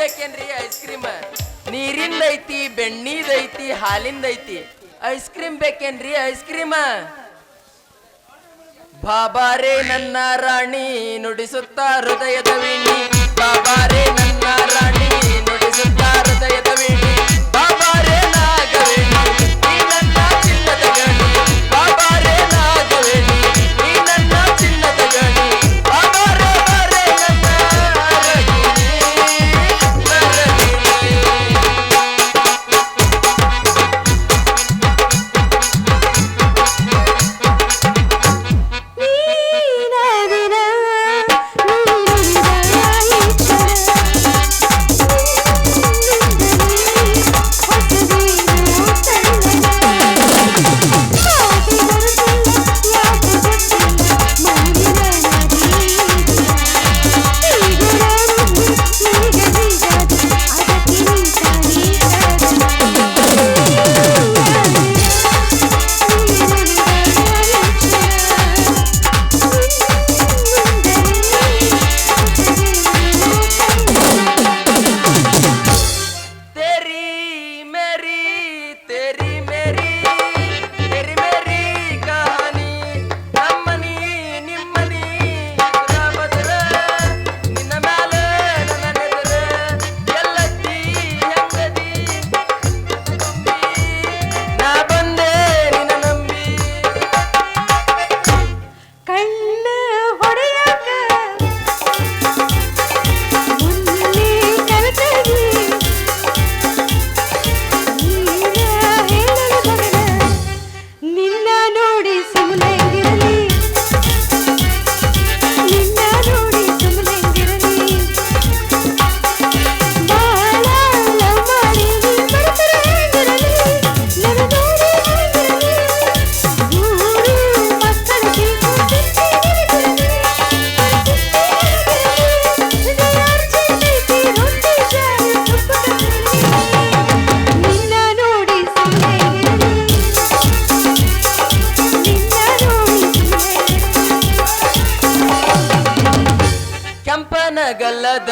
ಬೇಕೇನ್ರಿ ice cream ನೀರಿಂದ ಐತಿ ಬೆಣ್ಣೀದ್ ಐತಿ ಹಾಲಿಂದ ಐತಿ ಐಸ್ ಕ್ರೀಮ್ ಬೇಕೇನ್ರಿ ಐಸ್ ಕ್ರೀಮ್ ಬಾಬಾರೇ ನನ್ನ ರಾಣಿ, ನುಡಿಸುತ್ತ ಹೃದಯದ ವೀಣಿ. ಬಾಬಾರೇ ನನ್ನ ರಾಣಿ.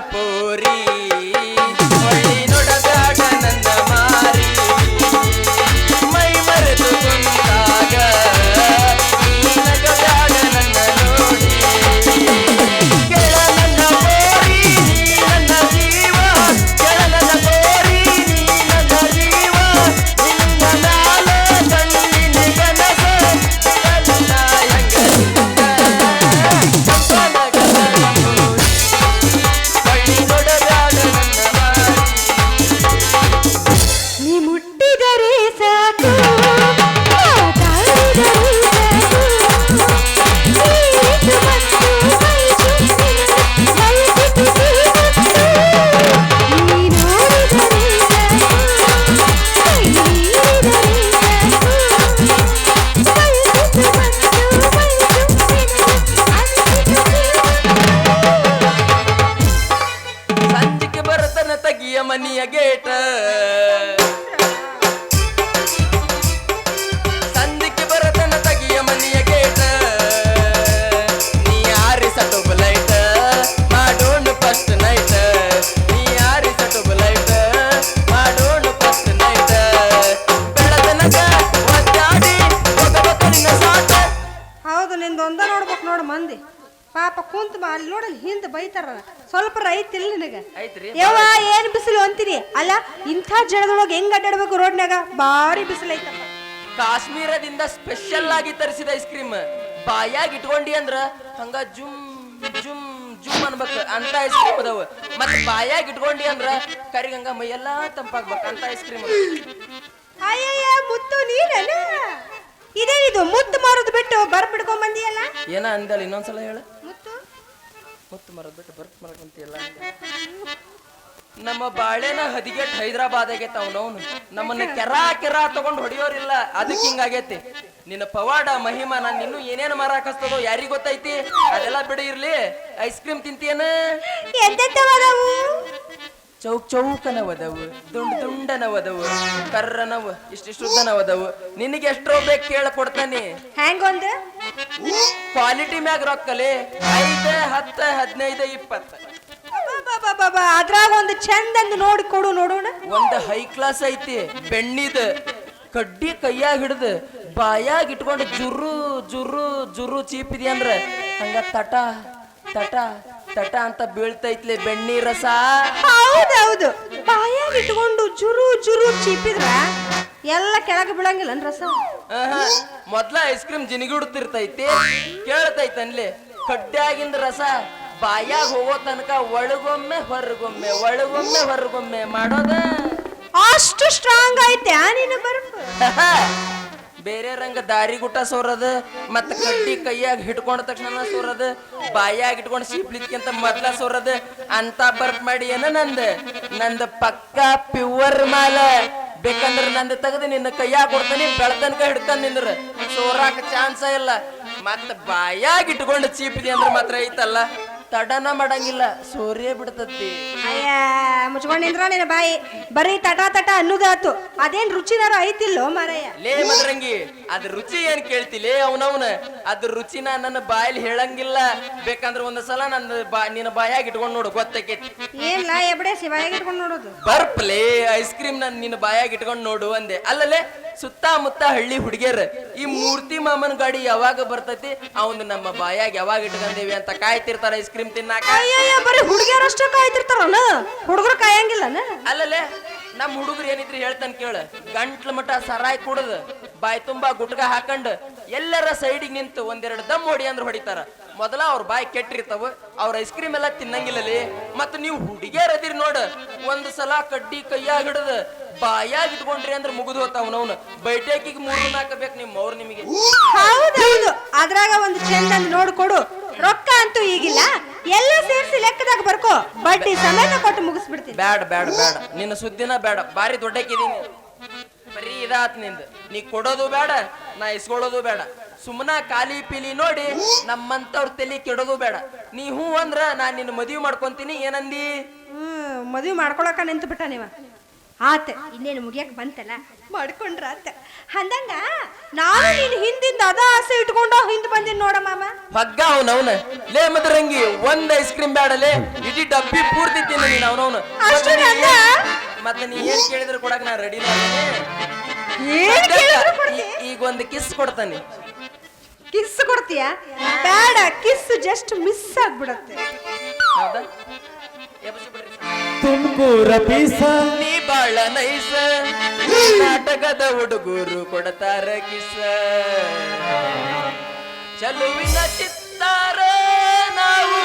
ಪೋರಿ. ಹಿಂದೆ ಬೈತಾರ ಸ್ವಲ್ಪ ರೈತ ಇಲ್ಲ ನಿನಗೆ. ಯವ್ವ ಏನ್ ಬಿಸಿಲು ಅಂತೀನಿ ಅಲ್ಲ ಇಂಥ ಜಡದೊಳಗೆ ಹೆಂಗ್ ಅಡ್ಡಾಡ್ಬೇಕು ರೋಡ್ನಾಗ ಭಾರಿ ಬಿಸಿಲು ಐತಪ್ಪ. ಕಾಶ್ಮೀರದಿಂದ ಸ್ಪೆಷಲ್ ಆಗಿ ತರಿಸಿದ ಐಸ್ ಕ್ರೀಮ್ ಬಾಯಾಗಿ ಇಟ್ಕೊಂಡಿ ಅಂದ್ರ ಹಂಗ ಜುಮ್ ಜುಮ್ ಜುಮ್ ಅನ್ಬೇಕು. ಅಂತ ಐಸ್ ಕ್ರೀಮ್ ಅದಾವ. ಮತ್ ಬಾಯಾಗಿ ಇಟ್ಕೊಂಡಿ ಅಂದ್ರ ಕರಿಗಂಗ ಮೈಯೆಲ್ಲಾ ತಂಪಾಗ್ಬೇಕು. ಅಂತ ಐಸ್ ಕ್ರೀಮ್ ಅಯ್ಯಯ್ಯ ಮುತ್ತು ನೀನೇನ? ಇದೇನಿದು ಮುತ್ತು ಮಾರೋದು ಬಿಟ್ಟು ಬರ್ಬಿಡ್ಕೊಂಡ್ ಬಂದಿಯಲ್ಲ? ಏನ ಅಂದಲ್ಲ ಇನ್ನೊಂದ್ಸಲ ಹೇಳ. ಮುತ್ತು ಮರದ ಬಿಟ್ಟು ಬರ್ತ್ ಮರಕಂತಿಯಲ್ಲ ನಮ್ಮ ಬಾಳೆನ ಹದಿಗೆಟ್ ಹೈದರಾಬಾದ್ ಆಗೈತೆ ಅವನವನು ನಮ್ಮನ್ನ ಕೆರಾ ಕೆರಾ ತಗೊಂಡು ಹೊಡಿಯೋರಿಲ್ಲ. ಅದಕ್ಕೆ ಹಿಂಗಾಗೈತಿ. ನಿನ್ನ ಪವಾಡ ಮಹಿಮಾ ನಾನು ಇನ್ನು ಏನೇನು ಮಾರಾಕಸ್ತದೋ ಯಾರಿಗ್ ಗೊತ್ತೈತಿ? ಅದೆಲ್ಲ ಬಿಡಿ ಇರ್ಲಿ. ಐಸ್ ಕ್ರೀಮ್ ತಿಂತೀಯನ? ಚೌಕ್ ಚೌಕ್ ಚೌಕನವದವು ದುಂಡ್ ದುಂಡನವದವು ಇಷ್ಟಿಷ್ಟು ಒದವು ನಿನಗೆ ಎಷ್ಟೋ ಬೇಕು ಕೇಳ ಕೊಡ್ತಾನೆ. ಹ್ಯಾಂಗೊಂದು? ಕ್ವಾಲಿಟಿ ಮ್ಯಾಗ ರೊಕ್ಕಲಿ ಐದು ಹತ್ತು ಹದಿನೈದು ಇಪ್ಪತ್ತು. ಅದ್ರಾಗ ಒಂದು ಚಂದಂದು ನೋಡಿ ಕೊಡು ನೋಡೋಣ. ಒಂದು ಹೈ ಕ್ಲಾಸ್ ಐತಿ ಬೆಣ್ಣಿದ ಕಡ್ಡಿ ಕೈಯಾಗ ಹಿಡ್ದು ಬಾಯಾಗ ಇಟ್ಕೊಂಡು ಜುರು ಜುರು ಜುರು ಚೀಪಿದಿ ಅಂದ್ರೆ ಹಂಗ ತಟ ತಟ ತಟ ಅಂತ ಬೀಳ್ತೈತ್ಲೆ ಬೆಣ್ಣಿ ರಸ. ಹೌದೌದು ಬಾಯಾಗ ಇಟ್ಕೊಂಡು ಜುರು ಜುರು ಚೀಪಿದ್ರ ಎಲ್ಲ ಕೆಳಗೆ ಬೀಳಂಗಿಲ್ಲ ರಸ ಆಹಾ, ಮೊದ್ಲ ಐಸ್ ಕ್ರೀಮ್ ಜಿನಿಗುಡ್ತಿರ್ತೈತಿ ಕೇಳ್ತೈತನ್ಲಿ? ಕಡ್ಡ್ಯಾಗಿಂದ ರಸ ಬಾಯಾಗ ಹೋಗೋ ತನಕ ಒಳಗೊಮ್ಮೆ ಹೊರಗೊಮ್ಮೆ ಒಳಗೊಮ್ಮೆ ಹೊರಗೊಮ್ಮೆ ಮಾಡೋದ. ಅಷ್ಟು ಸ್ಟ್ರಾಂಗ್ ಐತೆ ಆ ನಿನ್ನ ಬರ್ಪ ಬೇರೆ ರಂಗ ದಾರಿ ಗುಟ್ಟ ಸೋರದ ಮತ್ತ ಕಡ್ಡಿ ಕೈಯಾಗ ಹಿಡ್ಕೊಂಡ ತಕ್ಷಣ ಸೋರದ ಬಾಯಾಗ ಇಟ್ಕೊಂಡು ಸೀಪ್ಲಿದ್ಕಿಂತ ಮೊದ್ಲ ಸೋರದ ಅಂತ ಬರ್ಪ್ ಮಾಡಿ ಏನ ನಂದ? ನಂದ ಪಕ್ಕ ಪ್ಯೂರ್ ಮಾಲ. ಬೇಕಂದ್ರ ನಂದು ತೆಗೆದು ನಿನ್ನ ಕೈಯಾಗ ಕೊಡ್ತೇನೆ, ಬೆಳ್ತನಕ ಹಿಡ್ಕೊಂಡ್ ನಿಂದ್ರ. ಸೋರಾಕ ಚಾನ್ಸ ಇಲ್ಲ. ಮತ್ತ ಬಾಯಾಗಿ ಇಟ್ಕೊಂಡು ಚೀಪಿದೆ ಅಂದ್ರೆ ಮಾತ್ರ ಐತಲ್ಲ. ತಡನ ಮಾಡಂಗಿಲ್ಲ ಸೂರ್ಯ ಬಿಡ್ತತಿ. ಅಯ್ಯ ಮುಚ್ಕೊಂಡ್ ನಿಂದ್ರ ನಿನ್ನ ಬಾಯಿ. ಬರೀ ತಟ ತಟ ಅನ್ನುದಾತು. ಅದೇನ್ ರುಚಿನಾರ ಐತಿಲ್ಲೋ ಮಾರಯ್ಯ? ಲೇ ಮದ್ರಂಗಿ ಅದ್ ರುಚಿ ಏನ್ ಕೇಳ್ತಿಲೇ ಅವನವನ? ಅದ್ರ ರುಚಿನ ನನ್ನ ಬಾಯಲ್ಲಿ ಹೇಳಂಗಿಲ್ಲ. ಬೇಕಂದ್ರ ಒಂದ್ ಸಲ ನನ್ನ ಬಾ ನಿನ್ನ ಬಾಯಾಗಿ ಇಟ್ಕೊಂಡ್ ನೋಡು ಗೊತ್ತಾಕೈತಿ ಏನ್ಲ ಎಬಡೇಸಿ ಬಾಯಾಗ ಇಟ್ಕೊಂಡು ನೋಡೋದು? ಬರ್ಪ್ಲೇ ಐಸ್ ಕ್ರೀಮ್ ನನ್ ನಿನ್ನ ಬಾಯಾಗಿ ಇಟ್ಕೊಂಡ್ ನೋಡು ಅಂದೆ. ಅಲ್ಲಲೇ ಸುತ್ತಮುತ್ತ ಹಳ್ಳಿ ಹುಡುಗಿಯರ್ ಈ ಮೂರ್ತಿ ಮಾಮನ್ ಗಾಡಿ ಯಾವಾಗ ಬರ್ತೈತಿ? ಅವನ್ ನಮ್ಮ ಬಾಯಾಗ ಯಾವಾಗ ಇಟ್ಕೊಂಡೇವಿ ಅಂತ ಕಾಯ್ತಿರ್ತಾರ ಐಸ್ ಕ್ರೀಮ್. ತಿನ್ನಾಕ? ಅಯ್ಯಯ್ಯ ಬರೀ ಹುಡುಗಿಯರಷ್ಟೇ ಕಾಯ್ತಿರ್ತಾರಲ್ಲ? ಹುಡುಗರು ಕಾಯಂಗಿಲ್ಲನ? ಅಲ್ಲಲ್ಲೇ ನಮ್ಮ ಹುಡುಗರು ಏನಿದ್ರು ಹೇಳ್ತಾನೆ ಕೇಳ. ಗಂಟ್ಲು ಮಠ ಸರಾಯ್ ಕುಡ್ದು. ಬಾಯಿ ತುಂಬಾ ಗುಟ್ಗ ಹಾಕಂಡ್ ಎಲ್ಲರ ಸೈಡಿಗೆ ನಿಂತು ಒಂದೆರಡು ದಮ್ ಹೊಡಿ ಅಂದ್ರೆ ಹೊಡಿತಾರ. ಮೊದಲ ಅವ್ರ ಬಾಯಿ ಕೆಟ್ಟಿರ್ತಾವ. ಅವ್ರ ಐಸ್ ಕ್ರೀಮ್ ಎಲ್ಲ ತಿನ್ನಂಗಿಲ್ಲಲಿ ಮತ್ತ ನೀವು ಹುಡುಗಿಯರ್ ಅದಿರಿ ನೋಡ. ಒಂದ್ ಸಲ ಕಡ್ಡಿ ಕೈಯಾಗ ಹಿಡದು ಬಾಯಾಗ ಇಟ್ಕೊಂಡ್ರಿ ಅಂದ್ರೆ ಮುಗಿದು ಹೋತಾವನವ್ನ ಬೈಟೇಕಿಗೆ ಮೂರು ನಾಲ್ಕು ಬೇಕು ನಿಮ್ಮ ಅವ್ರು ನಿಮಗೆ. ಹೌದೌದು ಅದ್ರಾಗ ಒಂದು ಚೆಂದ ನೋಡ್ಕೊಡು. ರೊಕ್ಕ ಅಂತೂ ಈಗಿಲ್ಲ. ಎಲ್ಲ ಸೇರಿಸಿ ಲೆಕ್ಕದಾಗ ಬರ್ಕೋ. ಬಡ್ಡಿ ಸಮೇತ ಕೊಟ್ಟು ಮುಗಿಸ್ಬಿಡ್ತೀನಿ. ಬ್ಯಾಡ ಬ್ಯಾಡ ಬ್ಯಾಡ. ನಿನ್ನ ಸುದ್ದಿನ ಬೇಡ ಬಾರಿ ದೊಡ್ಡಕ್ಕಿದೀನಿ ಬರೀ ಇದಾತ್ನಿಂದ. ನೀ ಕೊಡೋದು ಬೇಡ ನಾ ಇಸ್ಕೊಳ್ಳೋದು ಬೇಡ ಸುಮ್ಮನ ಖಾಲಿ ಪೀಲಿ ನೋಡಿ ನಮ್ಮಂತವ್ರ ತಲೆ ಕೆಡೋದು ಬೇಡ ನೀ ಹೂ ಅಂದ್ರ ನಾನ್ ನಿನ್ನ ಮದುವೆ ಮಾಡ್ಕೊಂತೀನಿ ಏನಂದಿ? ಹ್ಮ್ ಮದುವೆ ಮಾಡ್ಕೊಳಕ ನಿಂತು ಬಿಟ್ಟ ನೀವ. ಆತ ಇನ್ನೇನು ಮುಗಿಯಕ್ ಬಂತಲ್ಲ? ಮಾಡ್ಕೊಂಡ್ರ ಅಂತ. ಅಂದಂಗ ನಾನು ನಿನ್ ಹಿಂದಿಂದ ಅದ ಆಸೆ ಇಟ್ಕೊಂಡು ಹಿಂದ್ ಬಂದಿನ್ ನೋಡ ಮಾಮ. ಹಗ್ಗ ಅವನವನ. ಲೇ ಮದರಂಗಿ ಒಂದ್ ಐಸ್ ಕ್ರೀಮ್ ಬ್ಯಾಡಲೆ ಇಡೀ ಡಬ್ಬಿ ಪೂರ್ತಿ ತಿನ್ನ ನೀನ್ ಅವನವನ. ಅಷ್ಟು ನನ್ನ? ಮತ್ತೆ ನೀ ಏನ್ ಕೇಳಿದ್ರು ಕೊಡಕ್ ನಾ ರೆಡಿ ಏನ್ ಕೇಳಿದ್ರು ಕೊಡ್ತಿ? ಈಗ ಒಂದ್ ಕಿಸ್ ಕೊಡ್ತಾನೆ. ಕಿಸ್ ಕೊಡ್ತೀಯ? ಬೇಡ ಕಿಸ್ ಜಸ್ಟ್ ಮಿಸ್ ಆಗ್ಬಿಡತ್ತೆ. ಹೌದಾ? ಎಬ್ಬಿಸಿ. ತುಮಕೂರ ಪೀಸ. ನೀ ಬಾಳ ನೈಸ. ನಾಟಕದ ಹುಡುಗರು ಕೊಡತಾರ ಕಿಸ. ಚಲುವಿನ ಚಿತ್ತಾರ ನಾವು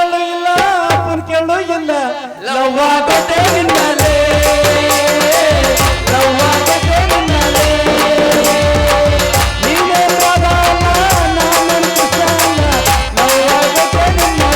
ಕೇಳು ಇಲ್ಲ ಅಪ್ಪನ್ ಕೇಳು ಇಲ್ಲ. ಲವ್ ನಿನ್ನಲೇ ನಿನ್ನಲೆ ನಿನ್ನಲೇ ನಿನ್ನಲೆ ನಿನ್ನಲೆ